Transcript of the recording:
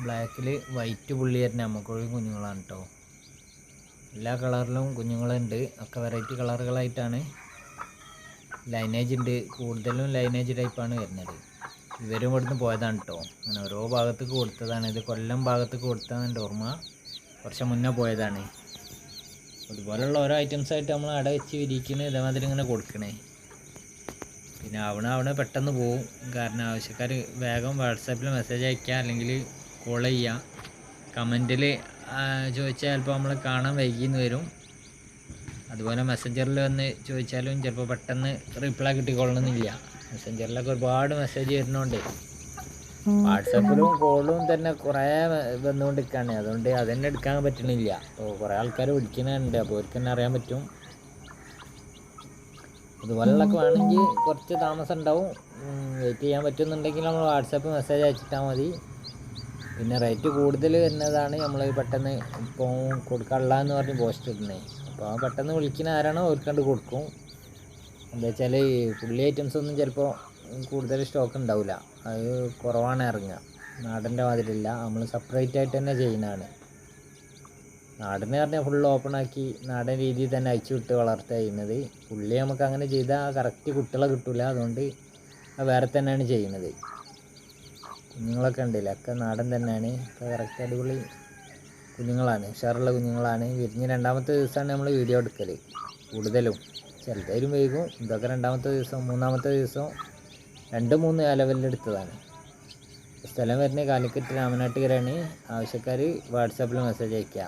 ബ്ലാക്കിൽ വൈറ്റ് പുള്ളി തന്നെ അമ്മക്കോഴി കുഞ്ഞുങ്ങളാണ് കേട്ടോ എല്ലാ കളറിലും കുഞ്ഞുങ്ങളുണ്ട്. ഒക്കെ വെറൈറ്റി കളറുകളായിട്ടാണ് ലൈനേജ് ഉണ്ട് കൂടുതലും ലൈനേജ് ടൈപ്പാണ് വരുന്നത്. ഇവരും ഇവിടുന്ന് പോയതാണ് കേട്ടോ അങ്ങനെ ഓരോ ഭാഗത്തേക്ക് കൊടുത്തതാണ്. ഇത് കൊല്ലം ഭാഗത്തേക്ക് കൊടുത്തതാണ് എന്റെ ഓർമ്മ. കുറച്ച് മുന്നേ പോയതാണ്. അതുപോലെയുള്ള ഓരോ ഐറ്റംസ് ആയിട്ട് നമ്മൾ അട വെച്ച് വിരിക്കുന്നത് ഇതേമാതിരി ഇങ്ങനെ കൊടുക്കണേ. പിന്നെ അവിടെ അവിടെ പെട്ടെന്ന് പോവും. കാരണം ആവശ്യക്കാർ വേഗം വാട്സാപ്പിൽ മെസ്സേജ് അയക്കുക അല്ലെങ്കിൽ കോൾ ചെയ്യുക കമന്റിൽ ചോദിച്ചാൽ ചിലപ്പോൾ നമ്മൾ കാണാൻ വൈകിന്ന് വരും. അതുപോലെ മെസ്സഞ്ചറിൽ വന്ന് ചോദിച്ചാലും ചിലപ്പോൾ പെട്ടെന്ന് റിപ്ലൈ കിട്ടിക്കൊള്ളണമെന്നില്ല മെസ്സഞ്ചറിലൊക്കെ ഒരുപാട് മെസ്സേജ് വരുന്നുണ്ട്. വാട്സാപ്പിലും കോളും തന്നെ കുറേ വന്നുകൊണ്ടിരിക്കുകയാണ് അതുകൊണ്ട് അതന്നെ എടുക്കാൻ പറ്റണില്ല. അപ്പോൾ കുറേ ആൾക്കാർ വിളിക്കുന്നുണ്ട് അപ്പോൾ അവർക്ക് തന്നെ അറിയാൻ പറ്റും. അതുപോലെയുള്ളതൊക്കെ വേണമെങ്കിൽ കുറച്ച് താമസം ഉണ്ടാവും. വെയിറ്റ് ചെയ്യാൻ പറ്റുന്നുണ്ടെങ്കിൽ നമ്മൾ വാട്സാപ്പ് മെസ്സേജ് അയച്ചിട്ടാൽ മതി. പിന്നെ റേറ്റ് കൂടുതൽ വരുന്നതാണ് നമ്മൾ പെട്ടെന്ന് ഇപ്പോൾ കൊടുക്കാനുള്ള എന്ന് പറഞ്ഞ് പോസ്റ്റ് ഇടുന്നത് അപ്പോൾ ആ പെട്ടെന്ന് വിളിക്കുന്ന ആരാണോ അവർക്കണ്ട് കൊടുക്കും. എന്താ വെച്ചാൽ പുള്ളി ഐറ്റംസ് ഒന്നും ചിലപ്പോൾ കൂടുതൽ സ്റ്റോക്ക് ഉണ്ടാവില്ല അത് കുറവാണ് ഇറങ്ങുക നാടന്റെ മാതിരില്ല നമ്മൾ സെപ്പറേറ്റ് ആയിട്ട് തന്നെ ചെയ്യുന്നതാണ് നാടനെ പറഞ്ഞാൽ ഫുൾ ഓപ്പൺ ആക്കി നാടൻ രീതിയിൽ തന്നെ അയച്ചു വിട്ട് വളർത്തുക ചെയ്യുന്നത്. പുള്ളി നമുക്ക് അങ്ങനെ ചെയ്താൽ കറക്റ്റ് കുട്ടികളെ കിട്ടില്ല അതുകൊണ്ട് അത് വേറെ തന്നെയാണ് ചെയ്യുന്നത്. കുഞ്ഞുങ്ങളൊക്കെ ഉണ്ടല്ലേ ഒക്കെ നാടൻ തന്നെയാണ്. ഇപ്പോൾ കറക്റ്റ് അടിപൊളി കുഞ്ഞുങ്ങളാണ്. ഉഷാറുള്ള കുഞ്ഞുങ്ങളാണ്. വിരിഞ്ഞ് രണ്ടാമത്തെ ദിവസമാണ് നമ്മൾ വീഡിയോ എടുക്കൽ കൂടുതലും. ചിലതേലും വൈകും. ഇതൊക്കെ രണ്ടാമത്തെ ദിവസം മൂന്നാമത്തെ ദിവസം രണ്ട് മൂന്ന് ലെവലിൽ എടുത്തതാണ്. സ്ഥലം വരുന്ന കാലിക്കറ്റ് രാമനാട്ടുകരാണ് ആവശ്യക്കാർ വാട്സാപ്പിൽ മെസ്സേജ് അയക്കുക